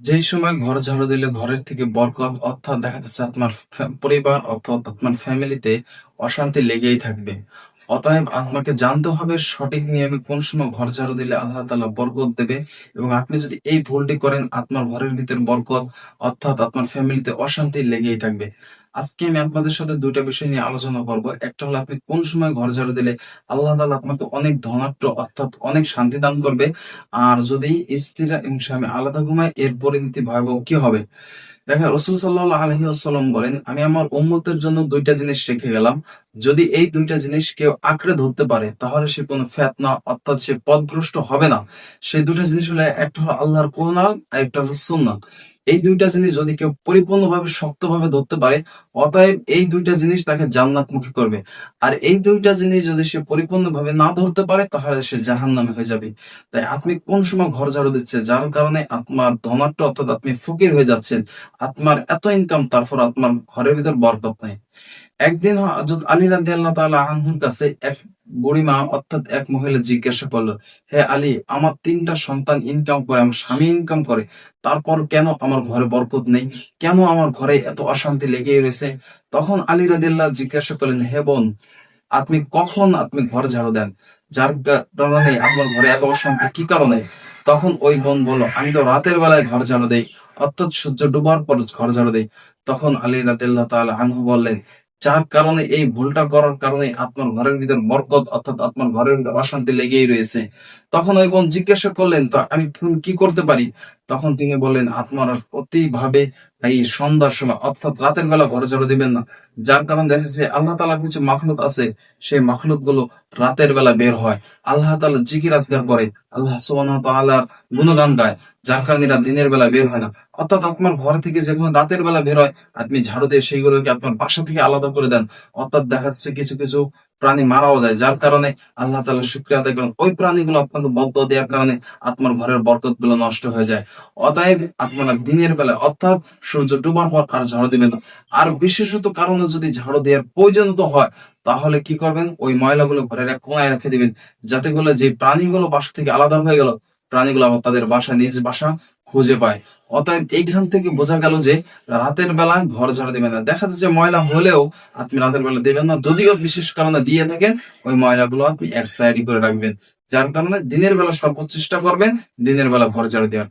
যেই সময় ঘর ঝাড়ু দিলে ঘরের থেকে বরকত, অর্থাৎ দেখা যাচ্ছে আপনার পরিবার অর্থাৎ আপনার ফ্যামিলিতে অশান্তি লেগেই থাকবে। অতএব আপনাকে জানতে হবে সঠিক নিয়মে কোন সময় ঘর ঝাড়ু দিলে আল্লাহ তালা বরকত দেবে এবং আপনি যদি এই ভুলটি করেন, আপনার ঘরের ভিতর বরকত, অর্থাৎ আপনার ফ্যামিলিতে অশান্তি লেগেই থাকবে। আজকে আমি আপনাদের সাথে দুইটা বিষয় নিয়ে আলোচনা করব। একটা হলো আপনি কোন সময় ঘর ঝাড়ু দিলে আল্লাহ তাআলা আপনাকে অনেক ধনাঢ্য অর্থাৎ অনেক শান্তি দান করবে। আর যদি স্ত্রীরা এবং স্বামী আলাদা ঘুমায় এর পরিণতি ভয়াবহ কি হবে? দেখা রসুল সাল্লাহ আলহি আসাল্লাম বলেন, আমি আমার উম্মতের জন্য দুইটা জিনিস শিখে গেলাম। যদি এই দুইটা জিনিস কেউ আঁকড়ে ধরতে পারে, তাহলে সে কোনো ফেতনা অর্থাৎ সে পথভ্রষ্ট হবে না। সেই দুইটা জিনিস হলো, একটা হলো আল্লাহর আর একটা হলো সুন্নাত। এই দুইটা জিনিস যদি কেউ পরিপূর্ণভাবে শক্তভাবে ধরতে পারে, অতএব এই দুইটা জিনিস তাকে জান্নাতমুখী করবে। আর এই দুইটা জিনিস যদি সে পরিপূর্ণভাবে না ধরতে পারে, তাহলে সে জাহান নামে হয়ে যাবে। তাই আপনি কোন সময় ঘর ঝাড়ু দিচ্ছে যার কারণে আত্মার ধনাট্য অর্থাৎ আপনি ফকির হয়ে যাচ্ছেন আত্মার এত ইনকাম তারপর আত্মার ঘরের ভিতর বরকত নাই। একদিন হযরত আলী রাদিয়াল্লাহু তাআলা আনহুর কাছে এক বুড়িমা অর্থাৎ এক মহিলা জিজ্ঞাসা করল, হে আলী, আমার তিনটা সন্তান ইনকাম করে, আমার স্বামী ইনকাম করে, তারপর কেন আমার ঘরে বরকত নেই? কেন আমার ঘরে এত অশান্তি লেগেই রয়েছে? তখন আলী রাদিয়াল্লাহ জিজ্ঞাসা করলেন, হে বোন, আপনি কখন আপনি ঘর ঝাড়ু দেন? যার কারণে আপনার ঘরে এত অশান্তি, কি কারণে? তখন ওই বোন বলল, আমি তো রাতের বেলায় ঘর ঝাড়ু দেই, অর্থাৎ সূর্য ডুবার পর ঘর ঝাড়ু দেই। তখন আলী রাদিল্লাহ তাআলা আনহু বললেন যার কারণে এই ভুলটা করার কারণে আপনার ঘরের ভিতর বরকত অর্থাৎ আপনার ঘরের ভিতর অশান্তি লেগেই রয়েছে। তখন ওই বোন জিজ্ঞাসা করলেন, তো আমি কি করতে পারি? তখন তিনি বললেন আপনারা প্রতিভাবে এই সন্ধ্যার সময়, অর্থাৎ রাতের বেলা ঘরে ঝাড়ু দিবেন না। যার কারণে দেখা যাচ্ছে, আল্লাহ তালার কিছু মাখলুত আছে। সেই মাখলুতগুলো রাতের বেলা বের হয়। আল্লাহ তালা জিকির আজগার করে। আল্লাহ সুবহানাহু ওয়া তাআলার গুণগান গায়। যার কারণে এরা দিনের বেলা বের হয় না। অর্থাৎ আপনার ঘর থেকে যেগুলো রাতের বেলা বের হয়, আপনি ঝাড়ু দিয়ে সেইগুলোকে আপনার বাসা থেকে আলাদা করে দেন। অর্থাৎ দেখা যাচ্ছে কিছু কিছু প্রাণী মারাও যায়, যার কারণে আল্লাহ তালা শুক্রিয়া আদায় করেন। ওই প্রাণীগুলো আপনাকে বদ্ধ দেওয়ার কারণে আপনার ঘরের বরকতগুলো নষ্ট হয়ে যায়। অতএব আপনারা দিনের বেলায়, অর্থাৎ সূর্য ডুবার পর আর ঝাড়ু দিবেন না। আর বিশেষত কারণে যদি ঝাড়ু দেওয়ার প্রয়োজন তো হয়, তাহলে কি করবেন? ওই ময়লাগুলো ঘরের এক কোনায় রেখে দিবেন, যাতে করে যে প্রাণীগুলো বাসা থেকে আলাদা হয়ে গেল প্রাণীগুলো আবার তাদের বাসা নিজ বাসা খুঁজে পায়। অতএব এইখান থেকে বোঝা গেল যে রাতের বেলা ঘর ঝাড়ু দিবেন না। দেখা যাচ্ছে ময়লা হলেও আপনি রাতের বেলা দেবেন না। যদিও বিশেষ কারণে দিয়ে থাকেন, ওই ময়লাগুলো আপনি এক সাইডে করে রাখবেন। যার কারণে দিনের বেলা সর্বোচ্চ চেষ্টা করবেন দিনের বেলা ঘর ঝাড়ু দেওয়ার।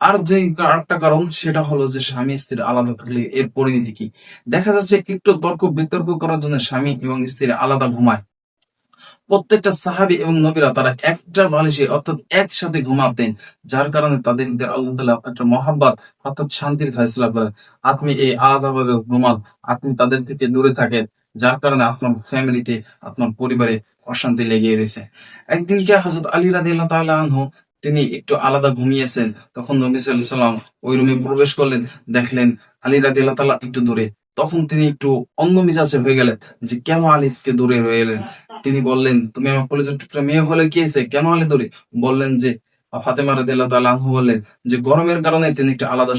আর যে আরেকটা কারণ, সেটা হলো যে স্বামী স্ত্রী আলাদা থাকলে এর পরিণতি কি? দেখা যাচ্ছে একটু তর্ক বিতর্ক করার জন্য স্বামী এবং স্ত্রী আলাদা ঘুমায়। প্রত্যেকটা সাহাবি এবং নবীরা তারা একটা বালিশে অর্থাৎ একসাথে ঘুমাতেন যার কারণে তাদের আল্লাহ একটা মহাব্বত, অর্থাৎ শান্তির ফয়সলা করেন আপনি এই আলাদাভাবে ঘুমান, আপনি তাদের থেকে দূরে থাকেন, যার কারণে আপনার ফ্যামিলিতে, আপনার পরিবারে অশান্তি লেগে রয়েছে। একদিন একদিনকে হযরত আলী তাআলা আনহু, তিনি একটু আলাদা ঘুমিয়েছেন। তখন নবী সাল্লাম ওই রুমে প্রবেশ করলেন, দেখলেন আলী তাআলা একটু দূরে। তখন তিনি একটু অন্য মিজাজে হয়ে গেলেন যে, কেন আলিসকে দূরে হয়ে এলেন? তিনি বললেন, তুমি আমার কলেজের টুকরা মেয়ে হলে কি কেন আলি দূরে? বললেন যে ফাতেমা রাদিয়াল্লাহু তাআলা আনহু বললেন যে, গরমের কারণে তিনি একটু আলাদা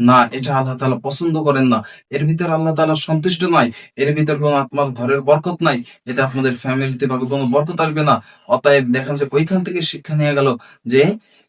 না, এটা আল্লাহ তাআলা পছন্দ করেন না। এর ভিতর আল্লাহ তাআলা সন্তুষ্ট নয়। এর ভিতর আপনার ঘরের বরকত নাই। এতে আপনাদের ফ্যামিলিতে ভাবে কোনো বরকত আসবে না। অতএব দেখা ওইখান থেকে শিক্ষা নিয়ে গেল যে,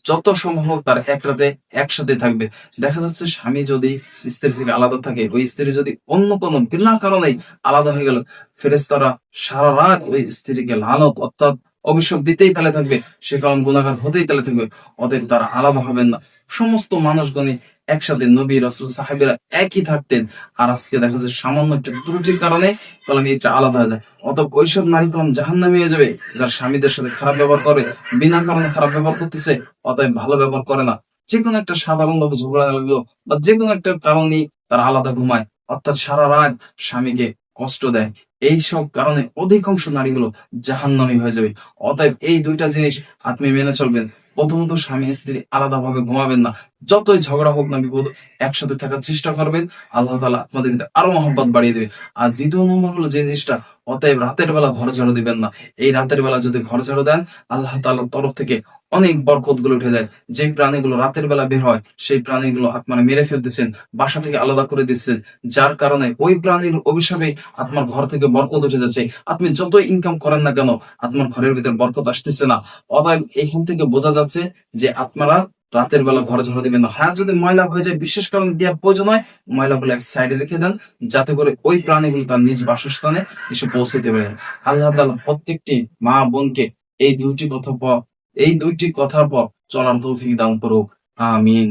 যত সম্ভব তার এক রাতে একসাথে থাকবে। দেখা যাচ্ছে স্বামী যদি স্ত্রী থেকে আলাদা থাকে, ওই স্ত্রী যদি অন্য কোনো বিনা কারণেই আলাদা হয়ে গেল ফেরেস্তারা সারা রাত ওই স্ত্রীকে লানত অর্থাৎ অভিশাপ দিতেই তালে থাকবে, সে কারণ গুণাগার হতেই তালে থাকবে, অতএব তারা আলাদা হবেন না। সমস্ত মানুষগণই একসাথে নবী, রসুল, সাহেবেরা একই থাকতেন। আর আজকে দেখা যাচ্ছে সামান্য একটা ত্রুটির কারণে কলম এটা আলাদা হয়ে যায়। অতএব ওইসব নারী কলম জাহান হয়ে যাবে, যার স্বামীদের সাথে খারাপ ব্যবহার করে, বিনা কারণে খারাপ ব্যবহার করতেছে, অতএব ভালো ব্যবহার করে না। যে কোনো একটা সাধারণ ভাবে ঝগড়া লাগল বা যে কোনো একটা কারণেই তারা আলাদা ঘুমায়, অর্থাৎ সারা রাত স্বামীকে কষ্ট দেয়। এই সব কারণে অধিকাংশ নারীগুলো জাহান্নামী হয়ে যাবে। অতএব এই দুইটা জিনিস আপনি মেনে চলবেন। প্রথমত স্বামী স্ত্রী আলাদা ভাবে ঘুমাবেন না। যতই ঝগড়া হোক না বিপদ, একসাথে থাকার চেষ্টা করবেন। আল্লাহ তালা আপনাদের আরও মহব্বত বাড়িয়ে দেবে। আর দ্বিতীয় নম্বর হলো যে জিনিসটা, অতএব রাতের বেলা ঘর ঝাড়ু দিবেন না। এই রাতের বেলা যদি ঘর ঝাড়ু দেন, আল্লাহ তালার তরফ থেকে অনেক বরকতগুলো উঠে যায়। যে প্রাণীগুলো রাতের বেলা বের হয়, সেই প্রাণীগুলো আপনারা মেরে ফেলতেছেন, বাসা থেকে আলাদা করে দিচ্ছেন। যার কারণে ওই প্রাণীর অভিশাপে আপনার ঘর থেকে বরকত উঠে যাচ্ছে। আপনি যত ইনকাম করেন না কেন, আপনার ঘরের ভিতরে বরকত আসতেছে না। অতএব এখান থেকে বোঝা যাচ্ছে যে আপনারা রাতের বেলা ঘরে ঝড় দিবেন না। হ্যাঁ যদি ময়লা হয়ে যায়, বিশেষ কারণ দেওয়ার প্রয়োজন হয়, ময়লাগুলো এক সাইডে রেখে দেন, যাতে করে ওই প্রাণীগুলো তার নিজ বাসস্থানে এসে পৌঁছে দেবে। আল্লাহ প্রত্যেকটি মা বোনকে এই দুইটি কথা এই দুইটি কথার পর চলার তৌফিক দান করুক। আমিন।